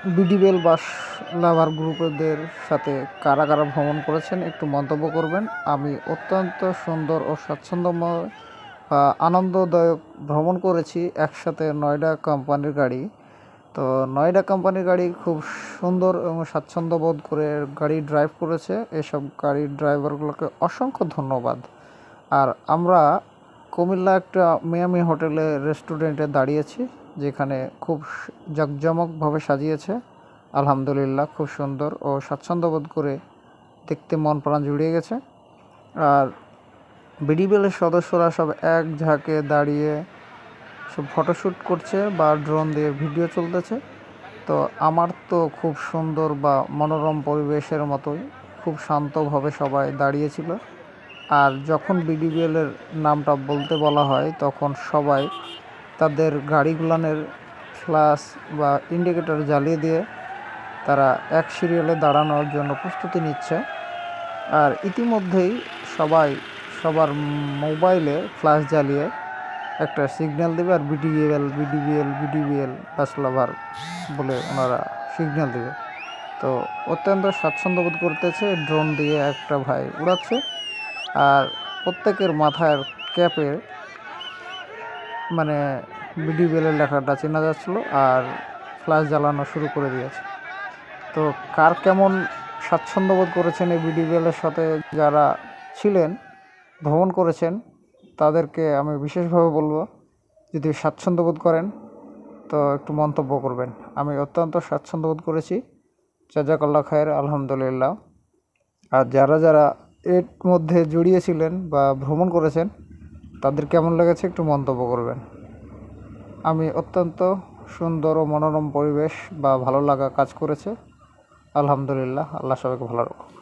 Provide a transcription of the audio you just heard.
বিডিবেল বাস লাভার গ্রুপদের সাথে কারা কারা ভ্রমণ করেছেন, একটু মন্তব্য করবেন। আমি অত্যন্ত সুন্দর ও স্বাচ্ছন্দ্যময় আনন্দদায়ক ভ্রমণ করেছি একসাথে নয়ডা কোম্পানির গাড়ি। তো নয়ডা কোম্পানির গাড়ি খুব সুন্দর এবং স্বাচ্ছন্দ্য বোধ করে গাড়ি ড্রাইভ করেছে। এসব গাড়ির ড্রাইভারগুলোকে অসংখ্য ধন্যবাদ। আর আমরা কুমিল্লা একটা মিয়ামি হোটেলে রেস্টুরেন্টে দাঁড়িয়েছি। যেখানে খুব জাঁকজমকভাবে সাজিয়েছে। আলহামদুলিল্লাহ, খুব সুন্দর ও স্বাচ্ছন্দ্য বোধ করে দেখতে মন প্রাণ জুড়িয়ে গেছে। আর বিডিবেলের সদস্যরা সব এক ঝাঁকে দাঁড়িয়ে সব ফটোশ্যুট করছে বা ড্রোন দিয়ে ভিডিও চলতেছে। তো আমার তো খুব সুন্দর বা মনোরম পরিবেশের মতোই খুব শান্তভাবে সবাই দাঁড়িয়েছিল। আর যখন বিডিবিএলের নামটা বলতে বলা হয়, তখন সবাই তাদের গাড়িগুলানের ফ্ল্যাশ বা ইন্ডিকেটর জ্বালিয়ে দিয়ে তারা এক সিরিয়ালে দাঁড়ানোর জন্য প্রস্তুতি নিচ্ছে। আর ইতিমধ্যেই সবাই সবার মোবাইলে ফ্ল্যাশ জ্বালিয়ে একটা সিগন্যাল দেবে আর BDBL BDBL BDBL bus lover বলে ওনারা সিগন্যাল দেবে। তো অত্যন্ত স্বাচ্ছন্দ্য বোধ করতেছে, ড্রোন দিয়ে একটা ভাই উড়াচ্ছে। আর প্রত্যেকের মাথার ক্যাপে মানে বিডিবিএলের লেখাটা চেনা যাচ্ছিল আর ফ্ল্যাশ জ্বালানো শুরু করে দিয়েছে। তো কার কেমন স্বাচ্ছন্দ্য বোধ করেছেন এই বিডিবিএলের সাথে যারা ছিলেন, ভ্রমণ করেছেন, তাদেরকে আমি বিশেষভাবে বলব, যদি স্বাচ্ছন্দ্য বোধ করেন, তো একটু মন্তব্য করবেন। আমি অত্যন্ত স্বাচ্ছন্দ্য বোধ করেছি। জাজাকাল্লা খায়ের, আলহামদুলিল্লাহ। আর যারা যারা এর মধ্যে জড়িয়েছিলেন বা ভ্রমণ করেছেন তাদের কেমন লেগেছে একটু মন্তব্য করবেন। আমি অত্যন্ত সুন্দর ও মনোরম পরিবেশ বা ভালো লাগা কাজ করেছে। আলহামদুলিল্লাহ, আল্লাহ সবাইকে ভালো রাখুক।